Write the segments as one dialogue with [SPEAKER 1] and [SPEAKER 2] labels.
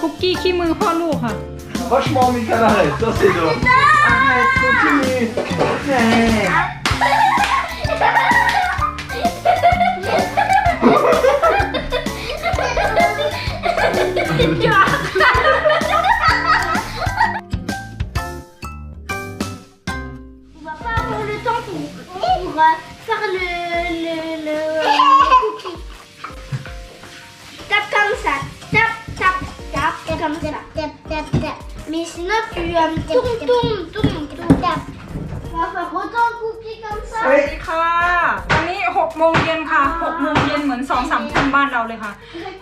[SPEAKER 1] คุกกี้ขี้มือพ่อลูกค่ะ
[SPEAKER 2] Franchement, Michael, arrête, ça c'est dur. Arrête, continue. Arrête.
[SPEAKER 3] On va pas avoir le temps pour, pour, euh, faire le, le, le, le comme ça. Tap, tap, tap, Mais sinon tu euh, tournes, tournes, tournes, tournes. Tap. On va faire autant de cookies comme
[SPEAKER 1] ส
[SPEAKER 3] ça.
[SPEAKER 1] วัสดีค่ะตอนนี้6โมงเย็นค่ะ6โมงเย็นเหมือน2อสามทุ่มบ้านเราเลยค่ะ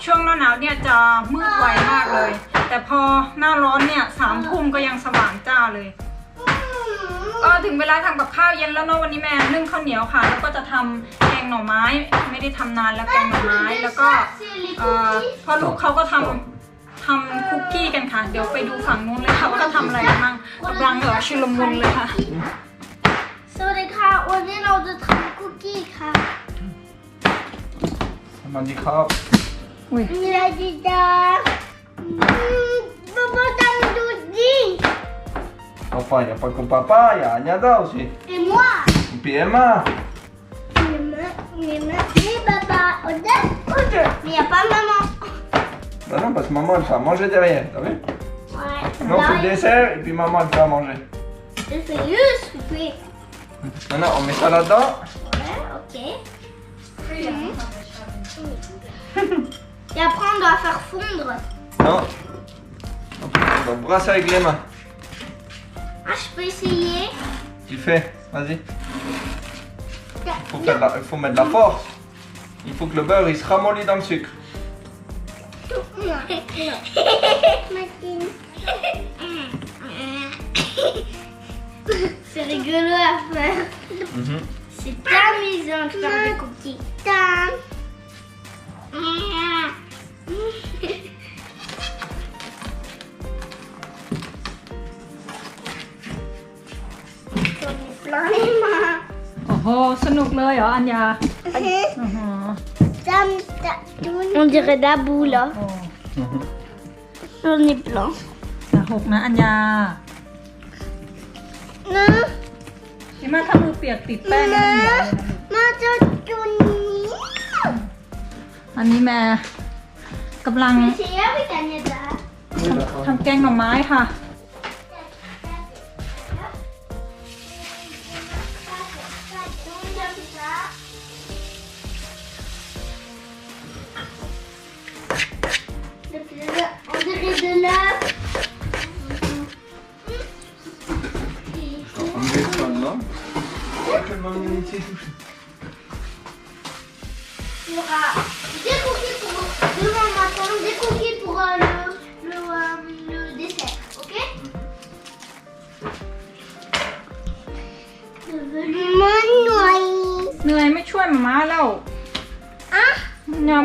[SPEAKER 1] ช่วงหน้าหนาวเนี่ยจะมืดไวมากเลย แต่พอหน้าร้อนเนี่ยสามทุ่มก็ยังสว่างจ้าเลย ก็ถึงเวลาทำกับข้าวเย็นแล้วเนาะวันนี้แม่นึ่งข้าวเหนียวค่ะ แล้วก็จะทำแกงหน่อไม้ ไม่ได้ทำนานแล้วแกงหน่อไม้ แล้วก็
[SPEAKER 3] C'est les
[SPEAKER 1] เอ่อ
[SPEAKER 3] cookies.
[SPEAKER 1] พ่อลูกเขาก็ทำ ทำคุกกี้กันค่ะ เดี๋ยวไปดูฝั่งนู้นเลยค่ะว่าเขาทำอะไรกันบ้างกำลังเหรอชุลมุนเลยค่ะ
[SPEAKER 3] สวัสดีค่ะ วันนี้เราจะทำคุกกี้ค่ะ
[SPEAKER 2] Ça m'a dit grave.
[SPEAKER 1] อุ้ย
[SPEAKER 3] Il a dit ça. Papa t'as tout dit.
[SPEAKER 2] Enfin, il n'y a pas que papa, il y a Agnada aussi.
[SPEAKER 3] Et moi.
[SPEAKER 2] Et puis Emma.
[SPEAKER 3] Mais papa, Ode, Ode. Mais il n'y a pas maman.
[SPEAKER 2] Bah non, parce que maman elle fait à manger derrière, t'as vu
[SPEAKER 3] Ouais.
[SPEAKER 2] Non, on fait le dessert et puis maman elle fait à manger.
[SPEAKER 3] je fais juste couper.
[SPEAKER 2] Maintenant, on met ça là-dedans.
[SPEAKER 3] Ouais, ok. Et après, on doit faire fondre.
[SPEAKER 2] Non. On doit brasser avec les mains.
[SPEAKER 3] Ah, je peux essayer.
[SPEAKER 2] Tu fais, vas-y. Il faut, faire de la- il faut mettre de la force. Il faut que le beurre il se ramollit dans le sucre.
[SPEAKER 3] C'est rigolo à faire.
[SPEAKER 2] Mhm.
[SPEAKER 3] C'est amusant de faire des cookies. Tam. J'en ai plein les mains.
[SPEAKER 1] โอ้โหสนุกเลยเหรออัญญาอ๋อ
[SPEAKER 3] Tam, tam. On dirait d'abou là.
[SPEAKER 1] โอ้
[SPEAKER 2] Mhm.
[SPEAKER 3] J'en ai plein.
[SPEAKER 1] อย่าหกนะ อัญญา
[SPEAKER 3] Non.
[SPEAKER 1] เห็นไหมถ้ามือเปียกติดแป้งแล้วมันเหนียวเลยนะลูก
[SPEAKER 3] Maman,
[SPEAKER 1] อันนี้แม่กำลัง
[SPEAKER 3] c'est avec Agnada.
[SPEAKER 2] Oui, d'accord.
[SPEAKER 1] ทำแกงหน่อไม้ค่ะ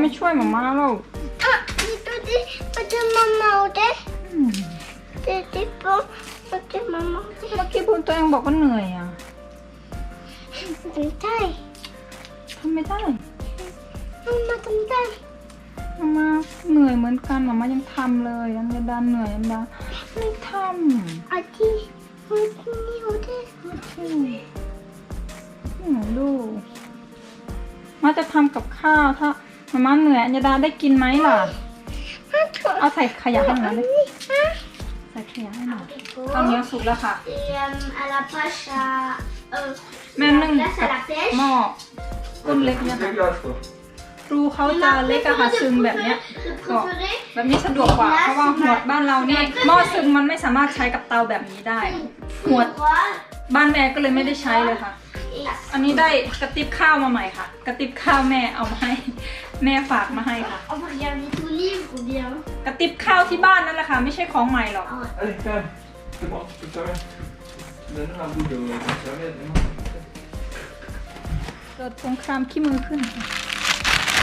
[SPEAKER 1] ไม่ช่วยหมาม่าแล้ว
[SPEAKER 3] Ah, c'est de maman, ok
[SPEAKER 1] อืม
[SPEAKER 3] C'était pas ok maman.
[SPEAKER 1] เมื่อกี้พูดตัวเองบอกว่าเหนื่อยอะ
[SPEAKER 3] Comme taille.
[SPEAKER 1] ทำไม่ได้
[SPEAKER 3] Maman, comme taille.
[SPEAKER 1] หมาม่าเหนื่อยเหมือนกันหมาม่ายังทำเลยอันยาดาเหนื่อยอันดาไม่ท
[SPEAKER 3] A qui On dit, on dit. ำ
[SPEAKER 1] อืมอืมดูมาจะทำกับข้าวถ้าห มาม่าเหนื่อยอัญญาดาได้กินไหมล่ะ เอาใส่ขยะให้หน่อยเลย ใส่ขยะให้หน่อยตอนนี้สุกแล้วค่ะ
[SPEAKER 3] Et euh, à la pâche à. Euh,
[SPEAKER 1] แม่นึ่ง
[SPEAKER 3] glace
[SPEAKER 1] กับ
[SPEAKER 3] à la pêche.
[SPEAKER 1] หม้อก้นเล็กเนี่ยค่ะ
[SPEAKER 2] Dégueulasse quoi.
[SPEAKER 1] รูเขาจะเล็กอะค่ะซึมแบบเนี้ย
[SPEAKER 3] Le
[SPEAKER 1] ก็
[SPEAKER 3] préféré
[SPEAKER 1] แบบนี้สะดวกกว่า เพราะว่าหวดบ้านเราเนี่ยหม้อซึมมันไม่สามารถใช้กับเตาแบบนี้ได้หวด
[SPEAKER 3] Pourquoi
[SPEAKER 1] บ้านแม่ก็เลยไม่ได้ใช้เลยค่ะ
[SPEAKER 3] Et
[SPEAKER 1] อันนี้ได้กระติบข้าวมาใหม่ค่ะ กระติบข้าวแม่เอามาให้ แม่ฝากมาให้ค่ะ
[SPEAKER 3] on va regarder tout livre ou bien.
[SPEAKER 1] กระติบข้าวที่บ้านนั่นแหละค่ะ ไม่ใช่ของใหม่หรอก
[SPEAKER 2] Allez, fais. C'est bon, tu peux te servir. Donne-nous un bout de de serviette. dis-moi.
[SPEAKER 1] เกิดสงครามขี้มือขึ้น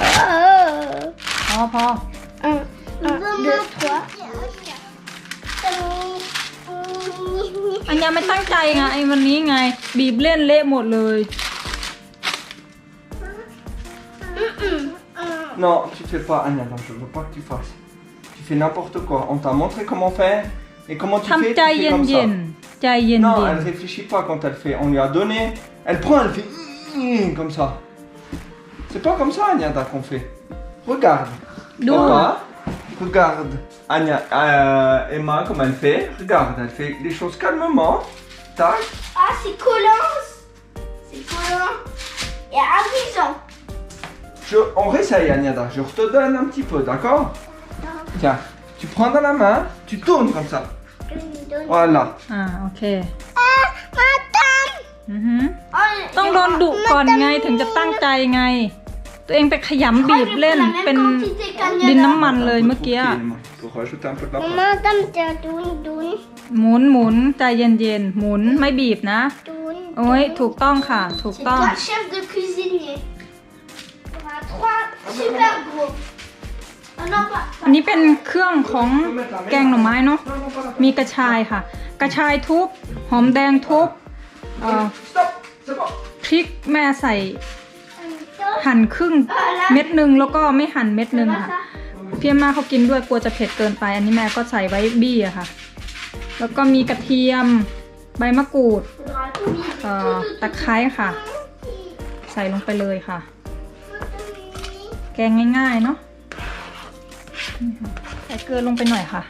[SPEAKER 3] Oh.
[SPEAKER 1] พอพอ
[SPEAKER 3] Un, un, deux, trois.
[SPEAKER 1] อันยังไม่ตั้งใจไงไอ้วันนี้ไง บีบเล่นเละหมดเลย
[SPEAKER 2] Non, tu fais pas, Anya, non, je veux pas que tu fasses. Tu fais n'importe quoi. On t'a montré comment faire et comment tu fais, tu fais comme ça. Non, elle réfléchit pas quand elle fait. On lui a donné, elle prend, elle fait comme ça. C'est pas comme ça, Anya, qu'on fait. Regarde. Papa, regarde Anya, euh, Emma, comment elle fait. Regarde, elle fait les choses calmement. Tac.
[SPEAKER 3] Ah, c'est collant. C'est collant et amusant.
[SPEAKER 2] Je, on réessaye, Agnada. Je te donne un petit peu, d'accord Tiens, tu prends dans la main, tu tournes comme ça. Voilà.
[SPEAKER 1] อ่าโอเค
[SPEAKER 3] Ah, madame.
[SPEAKER 1] อือหือ
[SPEAKER 3] Oh,
[SPEAKER 1] ต้องโดนดุก่อนไงถึงจะตั้งใจไง ตัวเองไปขยำบีบเล่นเป็นดินน้ำมันเลยเมื่อกี้อะ
[SPEAKER 2] Pour rajouter un peu de la pâte.
[SPEAKER 3] Madame, t'as doun, doun,
[SPEAKER 1] หมุนหมุนใจเย็นเย็นๆ หมุนไม่บีบนะ
[SPEAKER 3] doun.
[SPEAKER 1] โอ้ยถูกต้องค่ะ ถูก
[SPEAKER 3] C'est
[SPEAKER 1] ต้อง
[SPEAKER 3] toi, chef de cuisinier.
[SPEAKER 1] อันนี้เป็นเครื่องของแกงหน่อไม้เนาะ มีกระชายค่ะ กระชายทุบ หอมแดงทุบพริกแม่ใส่ หั่นครึ่งเม็ดหนึ่งแล้วก็ไม่หั่นเม็ดหนึ่งค่ะ เพี่อาม่าเขากินด้วยกลัวจะเผ็ดเกินไป อันนี้แม่ก็ใส่ไว้บี้อะค่ะ แล้วก็มีกระเทียมใบมะกรูดตะไคร้ค่ะ ใส่ลงไปเลยค่ะ แกงง่ายๆเนาะนี่ค่ะใส่เกลือลงไปหน่อยค่ะ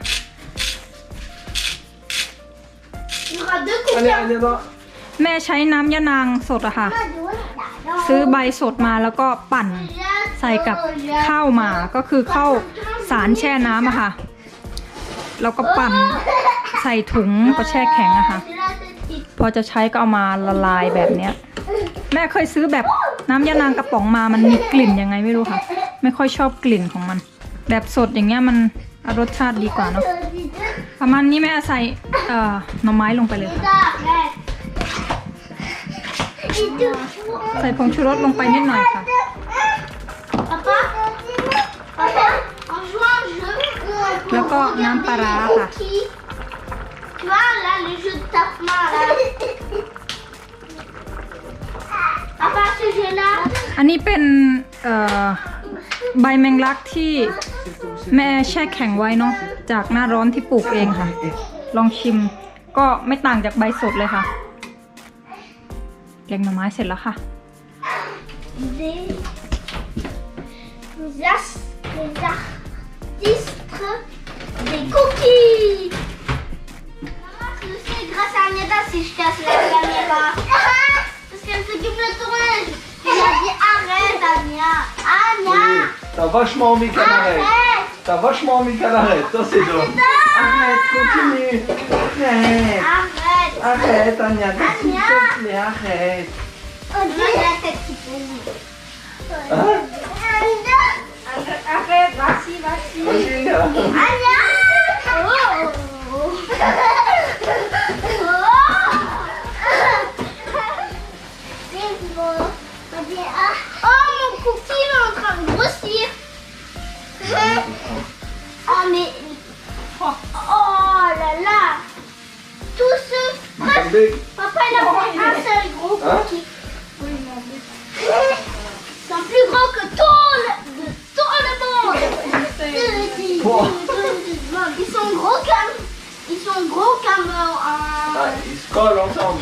[SPEAKER 3] Il y aura deux
[SPEAKER 2] Allez,
[SPEAKER 3] coupures.
[SPEAKER 2] Agnada
[SPEAKER 1] แม่ใช้น้ำยะนางสดอะค่ะ ซื้อใบสดมาแล้วก็ปั่นใส่กับข้าวหมาก็คือข้าวสารแช่น้ำอะค่ะ แล้วก็ปั่นใส่ถุงก็แช่แข็งอะค่ะ พอจะใช้ก็เอามาละลายแบบเนี้ย แม่เคยซื้อแบบ น้ำยานางกระป๋องมามันมีกลิ่นยังไงไม่รู้ค่ะ ไม่ค่อยชอบกลิ่นของมัน แบบสดอย่างเงี้ยมันรสชาติดีกว่าเนาะประมาณนี้แม่ใส่เอ่อหน่อไม้ลงไปเลยค่ะใส่ผงชูรสลงไปนิดหน่อยค่ะ
[SPEAKER 3] Papa Papa En jouant un jeu, on
[SPEAKER 1] Là,
[SPEAKER 3] peut
[SPEAKER 1] quoi,
[SPEAKER 3] regarder
[SPEAKER 1] non, pas อันนี้เป็นใบแมงลักที่แม่แช่แข็งไว้เนาะจากหน้าร้อนที่ปลูกเองค่ะ ลองชิมก็ไม่ต่างจากใบสดเลยค่ะ แกงหน่อไม้เสร็จแล้วค่ะ
[SPEAKER 3] des cookies. Maman, je sais grâce à Agneta si je casse la caméra. Il a dit arrête, Ania. Ania.
[SPEAKER 2] T'as vachement mis qu'elle arrête. T'as vachement mis qu'elle arrête. C'est drôle. Arrête, continue. Arrête.
[SPEAKER 3] Arrête.
[SPEAKER 2] Arrête, Ania. Ania. arrête. Hein?
[SPEAKER 1] Arrête, vas-y, vas-y.
[SPEAKER 3] Oh. oh, oh. grossir. Oh mais Oh là là. Tout ce. Papa il a pris un seul gros
[SPEAKER 2] Hein?
[SPEAKER 3] cookie Ils sont plus gros que tout le, tout le monde. Ils sont gros comme Ils sont gros comme euh, un...
[SPEAKER 2] Ah, ils se collent ensemble.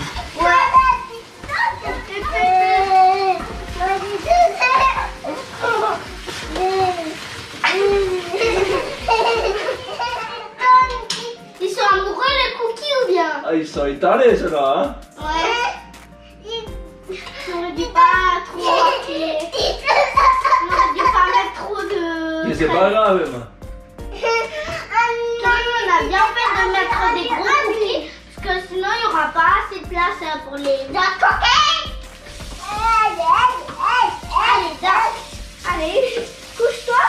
[SPEAKER 2] Ah, ils sont étalés, ceux-là, hein
[SPEAKER 3] Ouais. J'aurais dû pas trop remplir. J'aurais dû pas mettre trop de.
[SPEAKER 2] Mais c'est pas grave, Emma.
[SPEAKER 3] Non, on a bien fait de mettre des gros cookies parce que sinon il n'y aura pas assez de place euh, pour les autres cookies. Allez, Doc. Allez, couche-toi.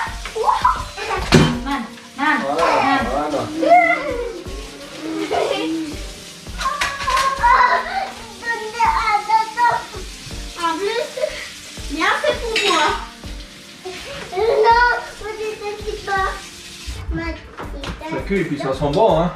[SPEAKER 1] Man, man,
[SPEAKER 2] Voilà,
[SPEAKER 1] man.
[SPEAKER 2] voilà. Ça cuit et puis ça sent bon, hein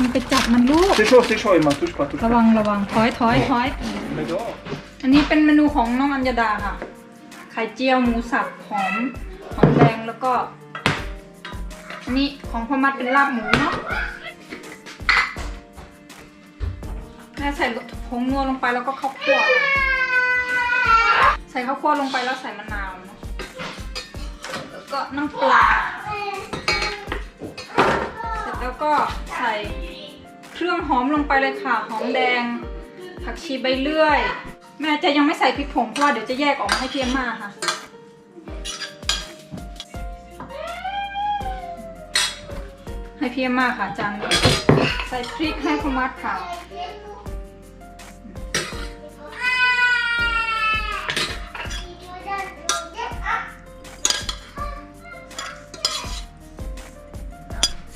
[SPEAKER 1] อย่าเพิ่งไปจับมันลูก
[SPEAKER 2] C'est chaud, c'est chaud, Emma, touche pas, touche
[SPEAKER 1] ระ
[SPEAKER 2] pas.
[SPEAKER 1] วังระวังถอยถอยถอย
[SPEAKER 2] Mais dehors.
[SPEAKER 1] อันนี้เป็นเมนูของน้องอัญญาดาค่ะ ไข่เจียวหมูสับหอมหอมแดงแล้วก็ อันนี้ของพ่อมัดเป็นลาบหมูเนาะแม่ใส่ผงนัวลงไปแล้วก็ข้าวคั่วใส่ข้าวคั่วลงไปแล้วใส่มะนาวเนาะแล้วก็น้ำปลาเสร็จ แล้วก็ใส่เครื่องหอมลงไปเลยค่ะ หอมแดง ผักชีใบเลื่อย แม่จะยังไม่ใส่พริกผงเพราะว่าเดี๋ยวจะแยกออกมาให้เพียมมาค่ะ ให้เพียมมาค่ะจานนี้ใส่พริกให้พมัดค่ะ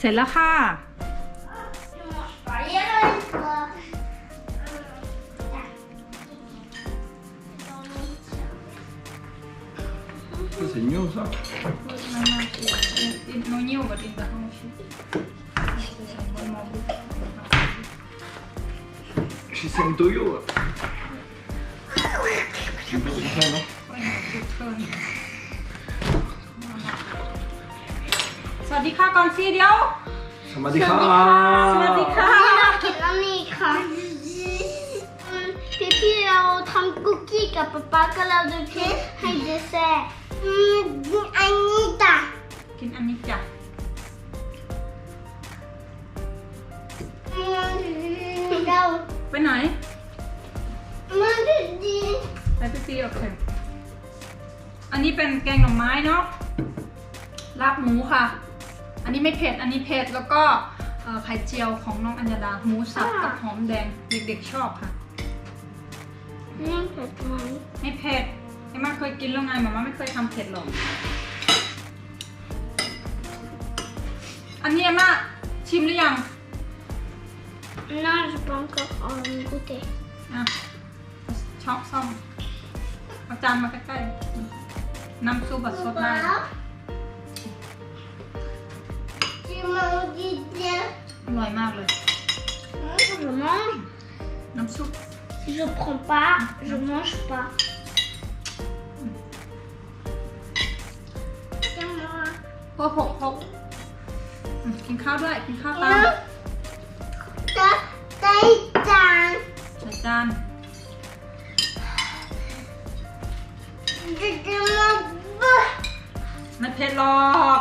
[SPEAKER 1] เสร็จแล้วค่ะ
[SPEAKER 2] Це нюса.
[SPEAKER 1] นูนิ่วกับดินตะห้องชิ
[SPEAKER 2] Și se întuiură. Și pe เพิ่
[SPEAKER 1] ม วัสดีค่ะก่อนสิเดียว
[SPEAKER 2] Ça m'a dit
[SPEAKER 1] สวัสดีค่ะ
[SPEAKER 3] Pipi au ทำคุกกี้กับป๊าป๊าก็เราดูคลิปให้เดซเซ่อันนี้จ้ะ
[SPEAKER 1] กินอันนี้จ้ะ
[SPEAKER 3] เรา
[SPEAKER 1] ไปไหน
[SPEAKER 3] มาดูดี
[SPEAKER 1] ไปพี่ปีโอเคอันนี้เป็นแกงหน่อไม้เนาะลาบหมูค่ะ อันนี้ไม่เผ็ด อันนี้เผ็ด แล้วก็เอ่อไข่เจียวของน้องอัญญาดาหมูสับกับหอมแดงเด็กๆชอบค่ะ
[SPEAKER 3] นี่เผ็ดไหม
[SPEAKER 1] ไม่เผ็ดไอ้มาเคยกินแล้วไงหมาม่าไม่เคยทำเผ็ดหรอก อันนี้เอ็มมาชิมหรือยัง
[SPEAKER 3] Non, je peux encore en goûter.
[SPEAKER 1] อะช็อกซ่อมเอาจานมาใกล้ๆน้ำซุปแบบสดได้
[SPEAKER 3] Tu m'en dis bien.
[SPEAKER 1] อร่อยมากเลย
[SPEAKER 3] Je mange.
[SPEAKER 1] น้ำซุป
[SPEAKER 3] Si je prends pas, je mange pas. Tiens-moi.
[SPEAKER 1] พวกหกหกอืมกินข้าวด้วยกินข้าวตาม
[SPEAKER 3] Ta taille
[SPEAKER 1] ใส่จาน
[SPEAKER 3] Je demande pas.
[SPEAKER 1] ไม่เผ็ดหรอก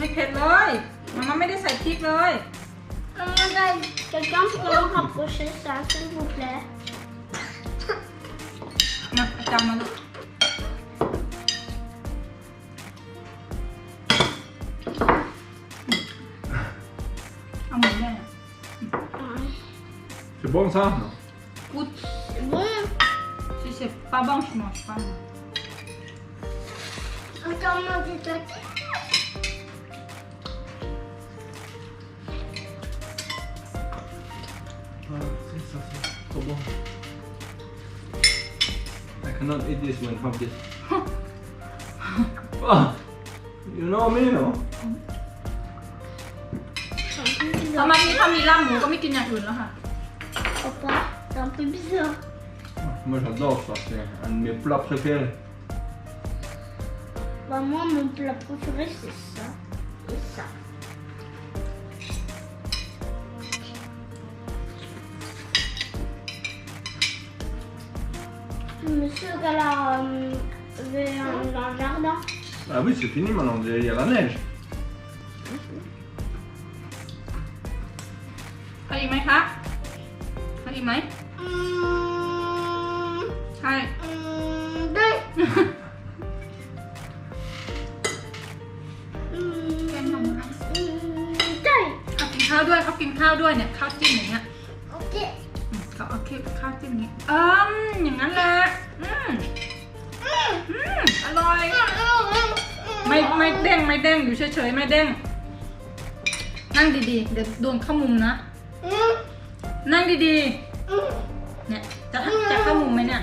[SPEAKER 1] ไม่เผ็ดเลยมันไม่ได้ใส่พริกเลย
[SPEAKER 3] Maman, Quelqu'un peut me rapprocher ça, s'il vous plaît
[SPEAKER 1] นะเอาจานมาลูกเอาหมูแม่
[SPEAKER 2] C'est bon, ça Non.
[SPEAKER 1] กูด
[SPEAKER 3] C'est bon.
[SPEAKER 1] si c'est pas bon je mange pas
[SPEAKER 3] Encore manger toi.
[SPEAKER 2] Ah, cannot eat this one from this. ah, you know me, no?
[SPEAKER 1] สมัยนี้ถ้ามีลาบหมูก็ไม่กินอย่างอื่นแล้วค่ะ
[SPEAKER 3] Papa, c'est un peu bizarre.
[SPEAKER 2] Moi j'adore ça, c'est un de mes plats préférés.
[SPEAKER 3] Bah, moi, mon plat préféré, c'est ça. Et ça. Monsieur Gala euh, avait un, un jardin.
[SPEAKER 2] Ah oui, c'est fini maintenant, il y a la neige.
[SPEAKER 1] เอาอีกไหมคะเอาอีกไหม
[SPEAKER 3] Hum,
[SPEAKER 1] ใช่
[SPEAKER 3] hum, deux. Hum,
[SPEAKER 1] Em không ăn.
[SPEAKER 3] hum, deux.
[SPEAKER 1] เขากินข้าวด้วยเขากินข้าวด้วยเนี่ยข้าวจิ้มอย่างเงี้ย เด้งไม่เด้งอยู่เฉยๆไม่เด้ง นั่งดีๆ เดี๋ยวโดนเข้ามุมนะ นั่งดีๆ เนี่ยจะจะเข้ามุมไหมเนี่ย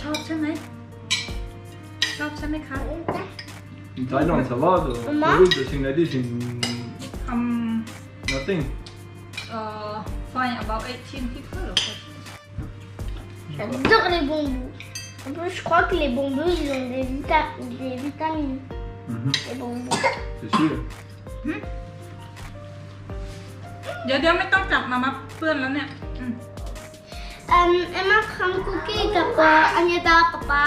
[SPEAKER 1] ชอบใช่ไหมชอบใช่ไหมคะ
[SPEAKER 2] In Thaïlande, ça va de...
[SPEAKER 3] Maman
[SPEAKER 2] Oui, de Singladi, j'ai une...
[SPEAKER 1] ท
[SPEAKER 2] nothing. ำ
[SPEAKER 1] เอ่อ find about 18 people เหรอ
[SPEAKER 3] J'adore les bonbons. En plus, je crois que les bonbons, ils ont des, vita- des vitamines.
[SPEAKER 2] Mhm,
[SPEAKER 3] Les bonbons.
[SPEAKER 2] C'est sûr.
[SPEAKER 1] เดี๋ยวเดี๋ยวไม่ต้องจับมามาเปื้อนแล้วเนี่ยอืม
[SPEAKER 3] Euh, Emma prend cookie กับอันยดาป๊าป๊า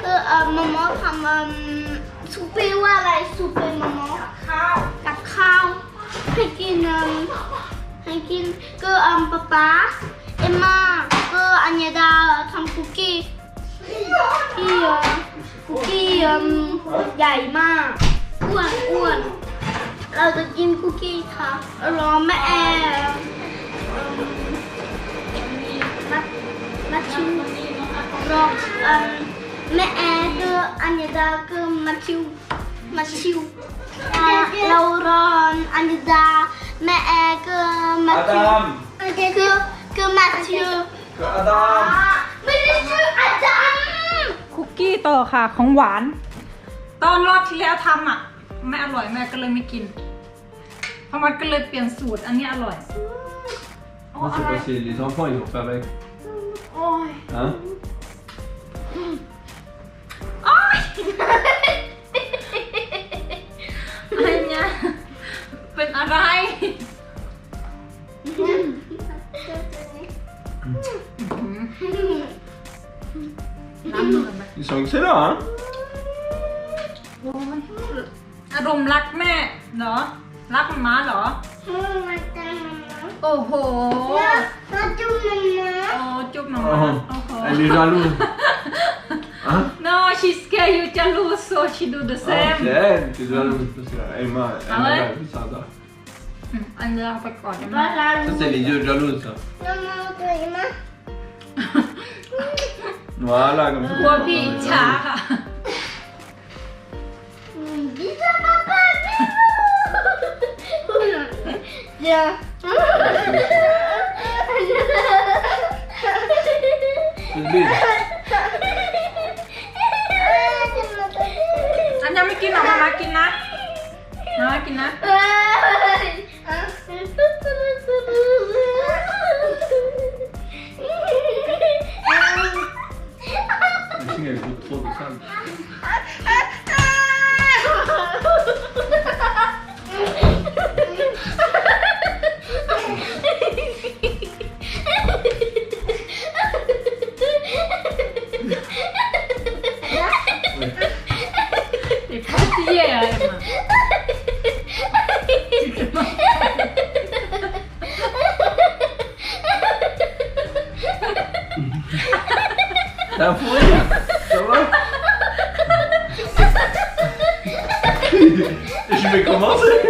[SPEAKER 3] คือเอ่อมาม่าทำอืมซุปเปอร์ว่าอะไรซุปเปอร์มาม่า
[SPEAKER 1] ข้าว
[SPEAKER 3] กับข้าวให้กินอืมให้กินก็อืมป๊าป๊าเอ็มมาก็อัญญาดาทำคุกกี้ที่เอ่อคุกกี้อืมใหญ่มาก อ้วนอ้วน เราจะกินคุกกี้ค่ะ รอแม่แอร์อืมนัดนัดชิมรออืมแม่แอร์ก็อัญญาดาก็มาชิวมาชิวเรารอนอันดาแม่แอร์ก็มาทิว
[SPEAKER 2] Adam
[SPEAKER 3] คือคือมาทิว
[SPEAKER 2] Que Adam
[SPEAKER 3] ไม่ได้ชื่ออาจารย์
[SPEAKER 1] คุกกี้ต่อค่ะของหวาน ตอนรอบที่แล้วทำอะไม่อร่อยแม่ก็เลยไม่กินเพราะมันก็เลยเปลี่ยนสูตรอันนี้อร่อย
[SPEAKER 2] Moi, c'est pas si les enfants, ils ont fait avec.
[SPEAKER 1] โอ้ย
[SPEAKER 2] Hein
[SPEAKER 1] โอ้ยอะไรเนี่ยเป็นอะไร ยอารมณ์รักแม่เหรอ รักหมาเหรอ โอ้โห
[SPEAKER 3] มาจุ่มมา
[SPEAKER 1] โอ้จุ๊บหมามา
[SPEAKER 2] oh.
[SPEAKER 1] โอ้โห
[SPEAKER 2] Elle est jalouse. Hein
[SPEAKER 1] No she scared you jealous so she do the
[SPEAKER 2] Ah,
[SPEAKER 1] same
[SPEAKER 2] C'est elle qui est jalouse. Parce qu'Emma, elle
[SPEAKER 1] Ah ouais
[SPEAKER 2] a vu ça. là.
[SPEAKER 1] อืมอันนี้เอาไปก่อนนะ
[SPEAKER 3] บ้า
[SPEAKER 1] แม่
[SPEAKER 3] น
[SPEAKER 2] Ça, c'est les yeux jalouses, ça.
[SPEAKER 3] น้องตัวเองมา
[SPEAKER 2] Voilà, comme ça.
[SPEAKER 1] กลัวพี่อิจฉาค่ะ
[SPEAKER 3] dis ça papa Viens
[SPEAKER 2] C'est le bide.
[SPEAKER 1] อันยังไม่กินหรอกมามากินนะมามากินนะ
[SPEAKER 2] Le mais comment ça